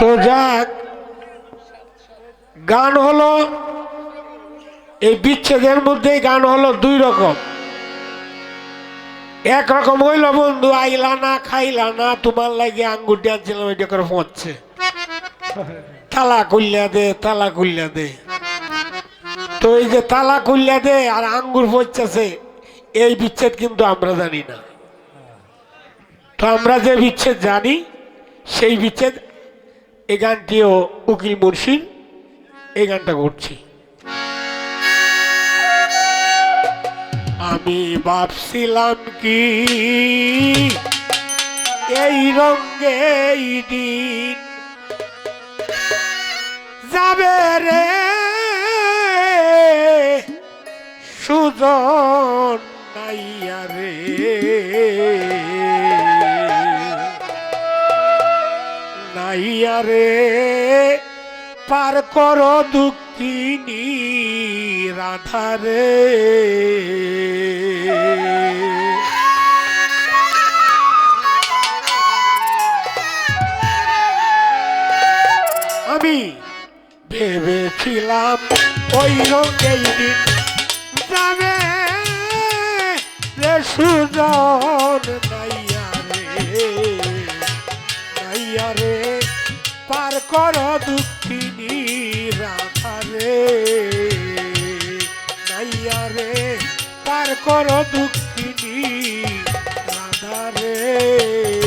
তো যাক, গান হলো, এই বিচ্ছেদের মধ্যে গান হলো দুই রকম। এক রকম হইল, বন্ধু, আইলা না, খাইলা না, তোমার লাগে আঙ্গুর আনছিলাম, এটা করে পড়ছে তালা কুল্লা দে, তালা কুল্লা দে। তো এই যে তালা কুল্লা দে আর আঙ্গুর পড়ছে এই বিচ্ছেদ কিন্তু আমরা জানি না। তো আমরা যে বিচ্ছেদ জানি, সেই বিচ্ছেদ এই গানটিও উকিল মুর্শিদ এই গানটা করছি। আমি ভাবছিলাম কি, এই রঙ্গে দিন যাবে রে সুজন নাইয়া রে। নাইয়া রে, পার কর দুঃখিনী রাধারে আমি ভেবেছিলাম ওই রঙেই দিন যাবে রে সুজন নাইয়া রে। রে পার কর দুঃখিনী রাধা রে নাইয়া রে পার কর দুঃখিনী রাধা রে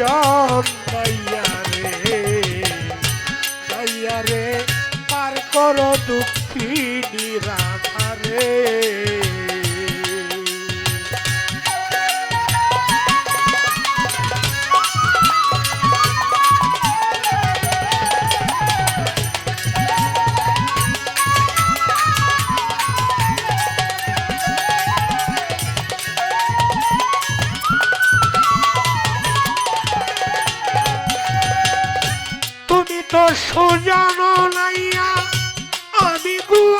সুজন নাইয়া রে নাইয়া রে পার কর দুঃখী রাধা রে তো সোজানো নাইয়া আমি গোয়ালি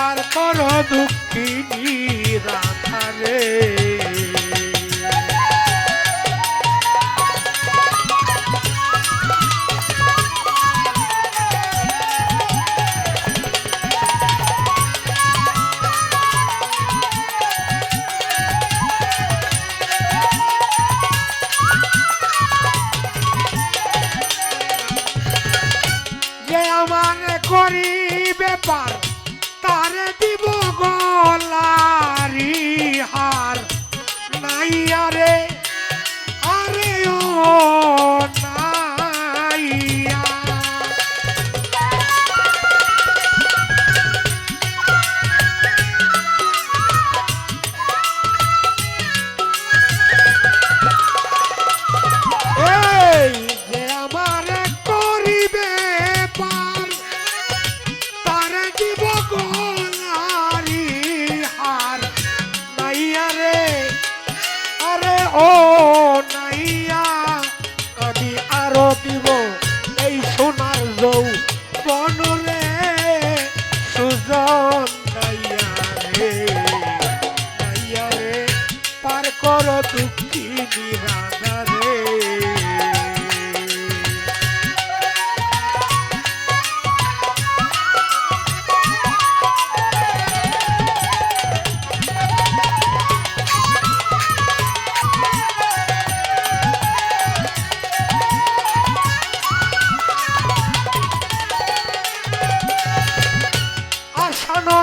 পার কর দুঃখিনী রাধা রে। আমার করি ব্যাপার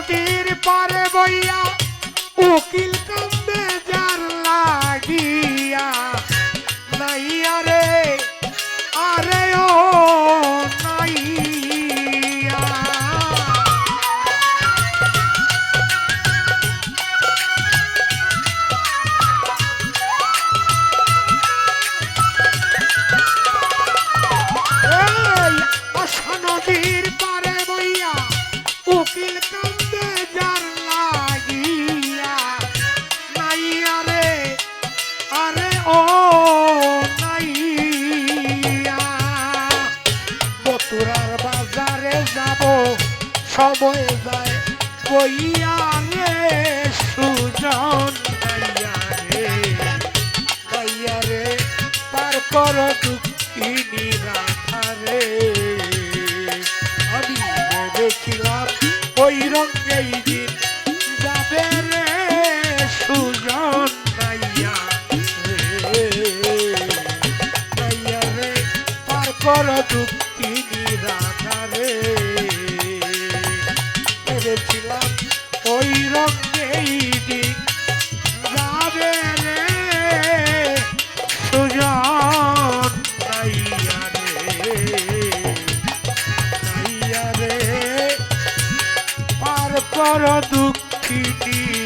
নদীর পারে বইয়া উকিল কান্দে যার লাগিয়া। নাইয়া রে আরে ও ও সময় যায়। কইয়া রে সুজন গাইয়া রে পার কর দুঃখিনী রাধা রে আমি দেখিলাম ওই রঙেই পর দুঃখিনী।